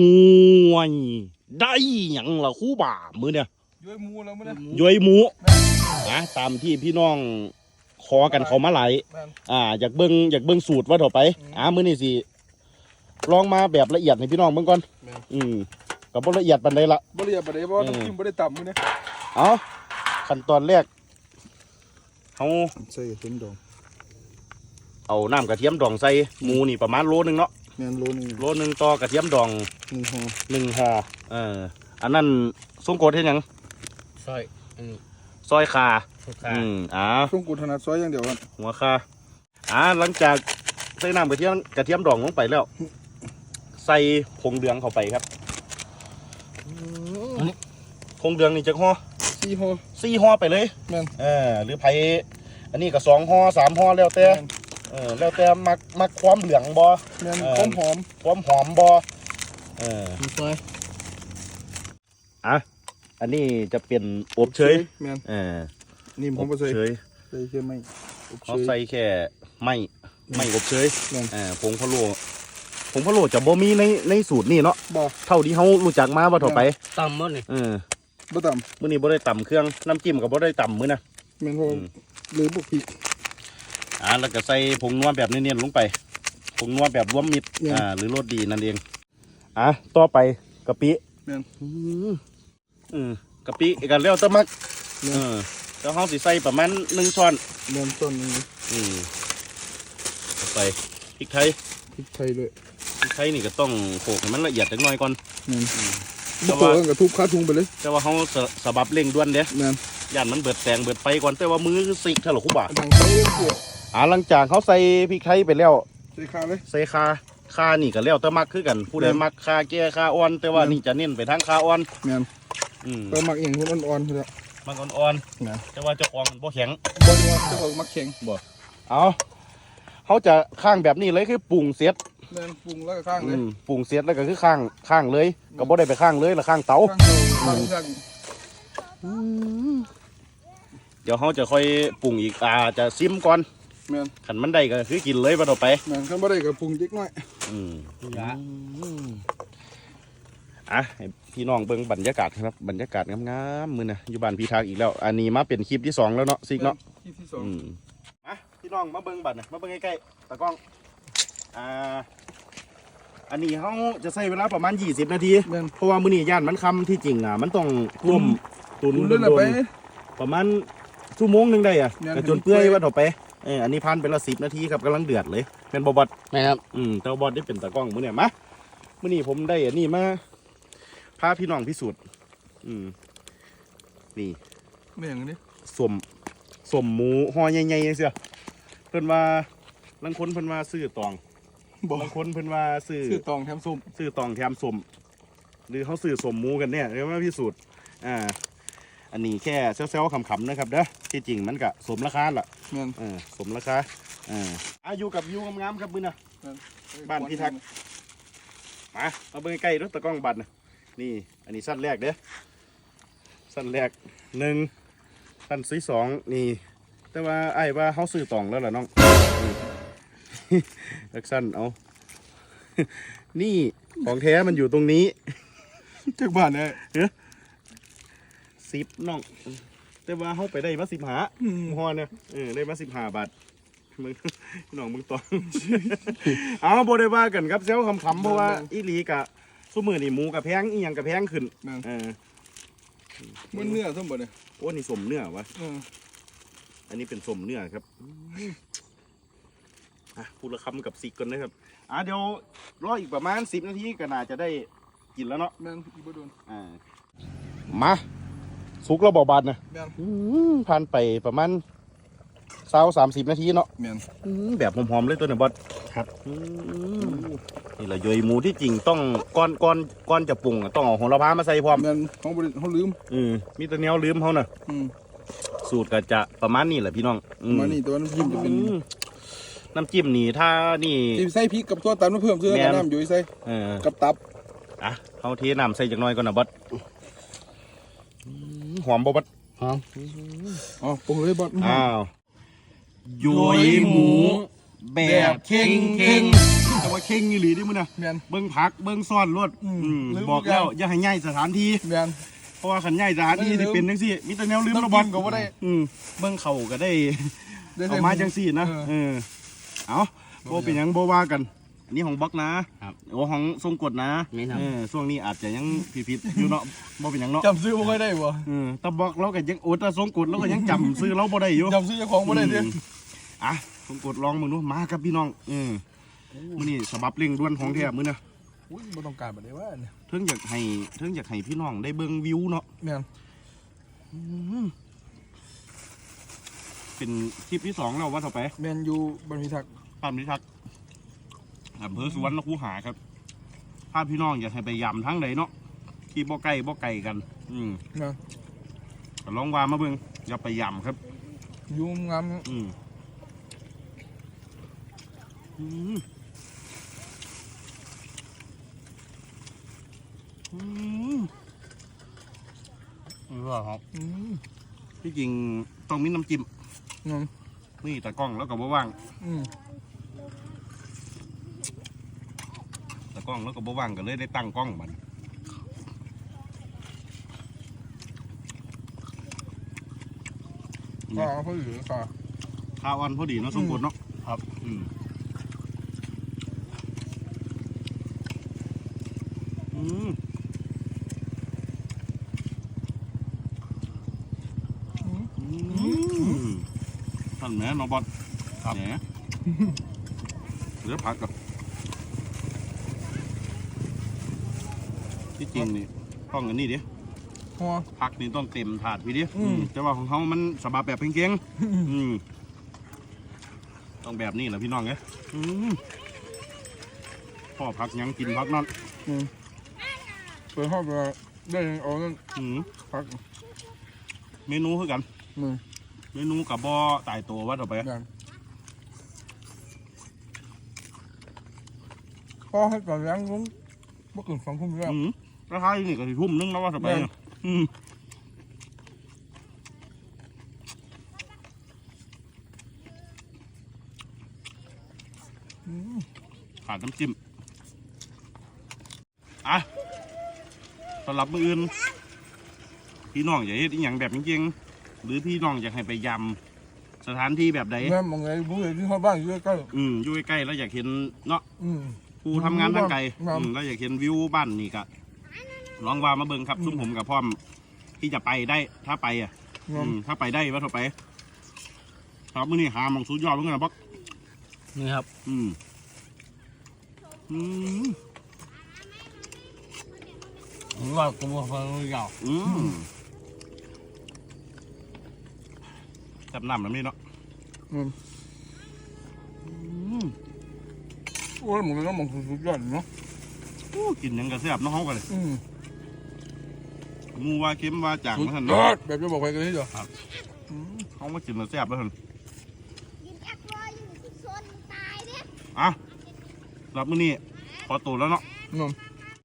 ห่วยได้หยังล่ะครู่บ่ามือเนี่ยย้อยหมูแล้วมั้งเนี่ยย้อยหมูนะตามที่พี่น้องขอกันเขามาหลายแม่นอ่าอยากเบิ่งอยากเบิ่งสูตรว่าต่อไปอืมอ่ามื้อนี้สิลองมาแบบละเอียดให้พี่น้องเบิ่งก่อนแม่นอืมก็บ่ละเอียดปานใดละบ่ได้บ่ได้บ่เออน้ำจิ้มบ่ได้ต่ำมื้อเนี่ยเอาขั้นตอนแรกเฮาใส่เห็นดอง เอาน้ำกระเทียมดองใส่หมูนี่ประมาณโลนึงเนาะ แม่นโลนึงโลนึงต่อกระเทียมดองหนึ่งห่อหนึ่งห่อเออ อันนั้นสงโกดเฮ็ดหยังซอยอันนี้ซอยคาสุขาอืมอ่าช่วงกูถนัดซอยอย่างเดียวกันหัวคาอ่าหลังจากใส่น้ำกระเทียมกระเทียมดองลงไปแล้ว ใส่ผงเหลืองเข้าไปครับผงเหลืองนี่จะห่อสี่ห่อสี่ห่อไปเลยแม่นเออหรือไผอันนี้ก็สองห่อสามห่อแล้วแต่แม่น เออแล้วแต่มักมักความเหลืองบ่แม่นเออหอมหอมความหอมบ่เออมีซอยอะอันนี้จะเป็นอบเชยแม่นเออนี่ผอมบบ่ใส่เชยใส่แค่ไม่อบเขาเชยใส่แค่ไม่ไม่อบเชยแม่นเออผงพะโล้ผงพะโล้จะบ่มีในในสูตรนี่เนาะบ่เท่าที่เขารู้จักมาว่าต่อไปตำหมดนี่เออบ่ต่มื้อนี้บ่ได้ต่ำเครื่องน้ำจิ้มก็บ่ได้ต่ำมื้อนะำแม่นเพราะอืมหรือบ่พริก อ่าแล้วก็ใส่ผงนัวแบบเนียนๆลงไปผงนัวแบบรวมมิตรเนี่ย อ่าหรือรสดีนั่นเองอะต่อไปกะปิแม่น อืมอืมกะปิกันแล้วแตะมักเนี่ย เออแล้วเฮาสิใส่ประมาณหนึ่งช้อนแม่นต้นนึงอืมเอาไปพริกไทยพริกไทยด้วยพริกไทยนี่ก็ต้องโขลกให้มันละเอียดจักหน่อยก่อน แม่นแต่บ่โตว่ากันก็ทุบขาทุงไปเลยแต่ว่าเฮาสะสะบับเร่งด่วนเด้แม่นย่านมันเบิดแตงเบิดไฟก่อนแต่ว่ามือคือสิกเท่าหรอคุบ่าดังไฟเรื่องพวกอ่าหลังจากเขาใส่พริกไทยไปแล้ว ใส่ขาเลยใส่คาคานี่ก็แล้วแต่มักคือกัน ผู้ใดแม่นมักคาแก่คาอ่อน แต่ว่าแม่นนี่จะเน้นไปทางคาอ่อนแม่นอืมก็มักเองคนอ่อนๆพุ่นละมันอ่อนแม่นๆแต่ว่าเจ้าของบ่แข็งบ่ว่าเจ้าของมักแข็งเอาเขาจะข้างแบบนี้เลยคือปรุงเสร็จแม่นปรุงแล้วก็ข้างเลอืยมปรุงเสร็จแล้วก็คือข้างข้างเลยก็บ่ได้ไปข้างเลยละข้างเตาข้างเตาข้างข้างเดี๋ยวเขาจะค่อยปรุงอีกอ่าจะซิมก่อน แม่นขันมันได้ก็คือกินเลยว่าต่อไปแม่นคันบ่ได้ก็ปรุงเล็กน้อยอืมละอะให้พี่น้องเบิ่งบรรยากาศครับบรรยากาศงามๆมื้อนะอยู่บ้านพี่ทางอีกแล้ว อันนี้มาเป็นคลิปที่สองแล้วเนาะซิกเนาะคลิปที่สองอืมมาพี่น้องมาเบิ่งบัตรนะมาเบิ่งใกล้ๆตากล้องอ่าอันนี้เขาจะใช้เวลาประมาณ 20 นาที แม่น เพราะว่ามื้อนี้ย่านมันคำที่จริงอะ มันต้องต้มตุนคุณเล่นละไป ประมาณชั่วโมงหนึงได้อะแม่นกระจนเปื่อยว่าต่อไป เอออันนี้พันไปละสิบนาทีครับกำลังเดือดเลยเป็นบอบอดแม่ครับ อืมแต่ว่าบอดได้เป็นตากล้องมื้อเนี่ยมามื้อนี้ผมได้อันนี้มาพาพี่น้องพิสูจน์อืมนี่แม่งนี่สมสมหมูห่อใหญ่ๆจังเสียเพิ่นว่าลางคนเพิ่นว่าซื้อตองบอกบางคนเพิ่นว่าซื้อชื่อตองแถมส้มซื้อตองแถมสมหรือเขาซื้อสมหมูกันเนี่ยเรียกว่าพิสูจน์อ่าอันนี้แค่เซลล์ๆขำๆนะครับเด้อที่จริงมันก็สมราคาล่ะ แม่นเออสมราคาอ่าอาอยู่กับวิวงามๆครับมื้อน่ะบ้านพิทักษ์ มาเอาเบิ่งใกล้ๆรถตะกล้องบัตรนะนี่อันนี้สั้นแรกเด้อสั้นแรกหนึ่งสั้นที่สองนี่ แต่ว่าไอ้ายว่าเขาซื้อตองแล้วล่ะน้องนี่ ลักสั้นเอา นี่ของแท้มันอยู่ตรงนี้ จากบ้านเนี่ยสิบน้อง แต่ว่าเขาไปได้มาสิบหาอืมฮอเนี่ยเออได้มาสิบห้าบาทมึงน้องมึงตองเอาโบได้ว่ากันครับเซลคำๆเพราะว่าอีหลีกะสุมือนี่หมูกับแพงอีหยังกับแพงขึ้นแม่นเออมันเนื้อส้มบ่เนี่ยโอ้นี่สมเนื้อวะเอออันนี้เป็นสมเนื้อครับอะพูดละคำกับซิกก่อนนะครับอะเดี๋ยวรออีกประมาณสิบนาทีก็น่าจะได้กินแล้วเนาะแม่นอีบ่โดนอ่ามา สุกแล้วบอกบาดนะแม่นอืมผ่านไปประมาณเศร้าสามสิบนาทีเนาะแม่นอืมแบบหอมๆเลยตัวเนี่ยบอสครับอืมนี่แหละโยยหมูที่จริงต้องก้อนก้อนก้อนจะปรุงอะต้องเอาโหระพามาใส่พร้อมแม่นเขาบ่ได้เขาลืมอืมมีแตัวแนวลืมเขาน่ะ อืมสูตรก็จะประมาณนี้แหละพี่น้องอืมานี่ตัวน้ำจิ้มจะเป็นอืมน้ำจิ้มนี่ถ้านี่ จิ้มใส่พริกกับตัวตำมาเพิ่มเสื้อแม่กับนน้ำอยู่ใส่เออ กับตับอะเขาเทน้ำใส่จักหน่อยก่อนนะบอสอืม หอมบ่บอสหอมอ๋อปรุงเลยบอสอ้าวโยโยยหมูแบบเข่งเข่งแต่ว่าว่าเข่งอีหลีดิมึงน่ะแมนเบิ่งผักเบิ่งซ่อนรถอืมอืมลืมบอกทุกอย่าแล้งวอย่าให้ย้ายสถานที่แมนเพราะว่าคันย้ายสถานที่ไม่ลืสิมเป็นจังซี่มีแต่แนวลืมน้ำระบอกินก็บ่ได้อืมเบิ่งเขาก็ได้ได้เอามาจังซี่นะเออเออเอาบ่เป็นหยังบ่ว่ากัน อันนี้ของบล็อกนะครับโอ้ของทรงกฎนะนี่ครับเออช่วงนี้อาจจะยังผิดๆอยู่เนาะบ่เป็นหยังเนาะจำซื้อบ่ค่อยได้บ่เออแตะบล็อกเราก็ยังโอ้แตะทรงกฎเราก็ยังจำซื้อเราบ่ได้อยู่ จำซื้อเจ้าของบ่ได้เด้อืมอะทรงกฎลองมึงดูมาครับพี่น้องเออมื้อนี้ฉบับเร่งด่วนของแท้มื้อนะอุ้ยบ่ต้องการบ่ได้ว่าเนี่ยเทิงอยากให้เทิงอยากให้พี่น้องได้เบิ่งวิวเนาะแมนอืมเป็นคลิปที่สองแล้วว่าต่อไปแมนอยู่บรรพิทักษ์ภาพนิทักษ์ อำเภอสุวรรณคูหาครับภาพพี่น้องอยากให้ไปยำทั้งใดเนาะที่บ่ใกล้บ่ไกลกัน อืมนะก็ลองว่ามาเบิ่งอย่าไปยำครับอยู่งามอืมอืมอืมนี่ว่าครับอืมที่จริงต้องมีน้ำจิ้มอืมนี่ตะกล้องแล้วก็บ่ว่าง อืม ตะก ล้องแล้วก็บ่ว่างก็เลยได้ตั้งกล้องมันก็เอาเขาอยู่ค่ะข้าวอันพอดีเนาะสมบูรณ์เนาะครับอืมอืมอืมท่านแม่นอบอลครับเนี่ยเหลือผักกับ ที่จริงนี่ต้องอันนี้ดิหัวผักนี่ต้องเต็มถาดพี่ดิอืม แต่ว่าของเขามันสบับแบบเก่งๆอืมต้องแบบนี้แหละพี่น้องเอ้ยอืมพ่อผักหยังกินผักนั่นอืมเปิดห้องไปได้เอานั่นอืมพักเมนูคือกัน มือเมนูกับบอตายตัวว่าต่อไปกันพอให้ก่อนล้างลุงบ่เกินสองทุ่มแล้วอืม ราคาอยู่นี่ก็สิทุ่มนึงแล้วว่าต่อไปแม่นเนี่ยอืมขาดน้ำจิ้ม อะสำหรับมืออื่น พี่น้องอยากเฮ็ดอีหยังแบบจริงๆหรือพี่น้องอยากให้ไปยำสถานที่แบบใด แม่มองไงผู้ใหญ่ที่เขาบ้านอยู่ใกล้อืมอยู่ใกล้ๆแล้วอยากเห็นเนาะๆอืม ผู้ทำงานทางไกลครับอืมแล้วอยากเห็นวิวบ้านนี่ก็ ลองว่ามาเบิ่งครับอืมซุ่มผมกับพร้อมที่จะไปได้ถ้าไปอะงอมอืมถ้าไปได้ว่าเท่าไป ครับมื้อนี้หาหมองสุดยอดเหมือนกันนะบ๊อกนี่ครับ อืมอืมนี่ว่ากูบอกว่าเก่าอืมจับน้ำน้ำนี่เนาะอืมอืมโอ้ยหมึงก็มองสุดๆยอดเนาะโอ้กินหยังกระแซบเน้องเขากันเลยอืมห มูว่าเค็มว่าจางสุดมาทันยเนาะอดแบบจะบอกใครกันนี่เดียวอืมเขามากินกระแซบแล้วทันยิงแอครอยอยู่ที่โซนตายเนี่ยอะรับมื้อนี้ขอตัวแล้วเนาะงอมต